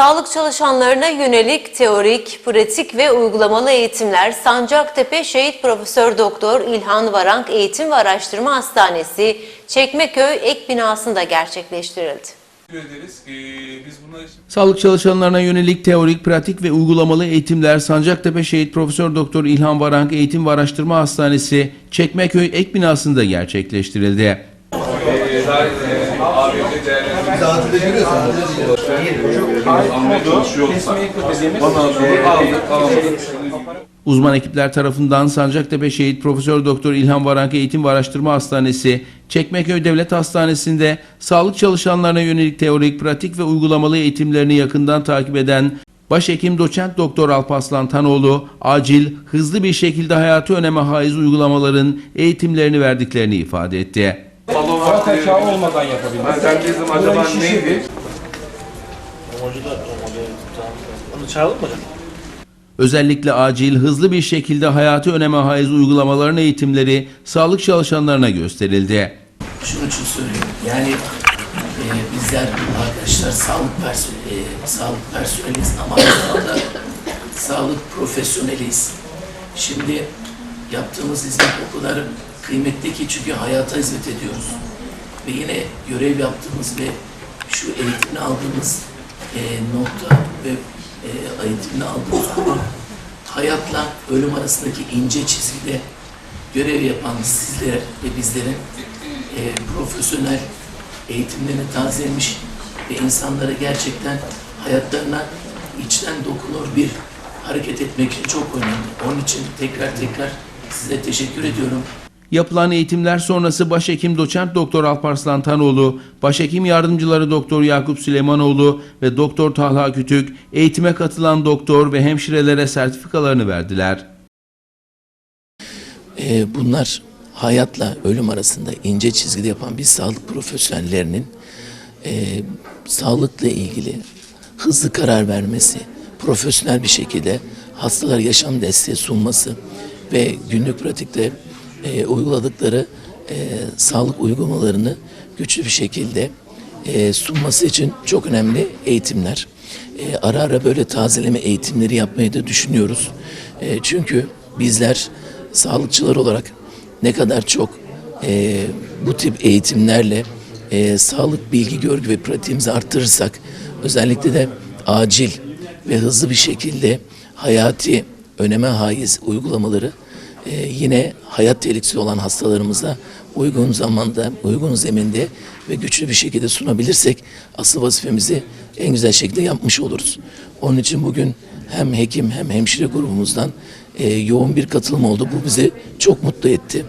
Sağlık çalışanlarına yönelik teorik, pratik ve uygulamalı eğitimler Sancaktepe Şehit Profesör Doktor İlhan Varank Eğitim ve Araştırma Hastanesi Çekmeköy ek binasında gerçekleştirildi. Ee, Sağlık çalışanlarına yönelik teorik, pratik ve uygulamalı eğitimler Sancaktepe Şehit Profesör Doktor İlhan Varank Eğitim ve Araştırma Hastanesi Çekmeköy ek binasında gerçekleştirildi. Uzman ekipler tarafından Sancaktepe Şehit Profesör Doktor İlhan Varank Eğitim ve Araştırma Hastanesi Çekmeköy Devlet Hastanesi'nde sağlık çalışanlarına yönelik teorik, pratik ve uygulamalı eğitimlerini yakından takip eden Başhekim Doçent Doktor Alparslan Tanoğlu acil, hızlı bir şekilde hayatı öneme haiz uygulamaların eğitimlerini verdiklerini ifade etti. Balon Zaten vakti. kağıt olmadan yapabiliriz. Ben dedim acaba neydi? Onu çağıralım mı hocam? Özellikle acil, hızlı bir şekilde hayatı öneme haiz uygulamaların eğitimleri sağlık çalışanlarına gösterildi. şunun için söylüyorum. Yani e, bizler arkadaşlar sağlık personeli, e, sağlık personeliyiz ama aynı zamanda sağlık profesyoneliyiz. Şimdi yaptığımız hizmet o kadar kıymetli ki çünkü hayata hizmet ediyoruz. Ve yine görev yaptığımız ve şu eğitimini aldığımız e, nokta ve e, eğitimini aldığımız hayatla ölüm arasındaki ince çizgide görev yapan sizler ve bizlerin e, profesyonel eğitimlerini tazelemiş ve insanlara gerçekten hayatlarına içten dokunur bir hareket etmek için çok önemli. Onun için tekrar tekrar size teşekkür ediyorum. Yapılan eğitimler sonrası Başhekim Doçent Doktor Alparslan Tanoğlu, Başhekim Yardımcıları Doktor Yakup Süleymanoğlu ve Doktor Talha Kütük eğitime katılan doktor ve hemşirelere sertifikalarını verdiler. Ee, bunlar hayatla ölüm arasında ince çizgide yapan bir sağlık profesyonellerinin e, sağlıkla ilgili hızlı karar vermesi, profesyonel bir şekilde hastalara yaşam desteği sunması ve günlük pratikte e, uyguladıkları e, sağlık uygulamalarını güçlü bir şekilde e, sunması için çok önemli eğitimler. E, ara ara böyle tazeleme eğitimleri yapmayı da düşünüyoruz. E, çünkü bizler sağlıkçılar olarak ne kadar çok e, bu tip eğitimlerle e, sağlık bilgi görgü ve pratiğimizi arttırırsak özellikle de acil ve hızlı bir şekilde hayati öneme haiz uygulamaları e, yine hayat tehlikesi olan hastalarımıza uygun zamanda, uygun zeminde ve güçlü bir şekilde sunabilirsek asıl vazifemizi en güzel şekilde yapmış oluruz. Onun için bugün hem hekim hem hemşire grubumuzdan e, yoğun bir katılım oldu. Bu bizi çok mutlu etti.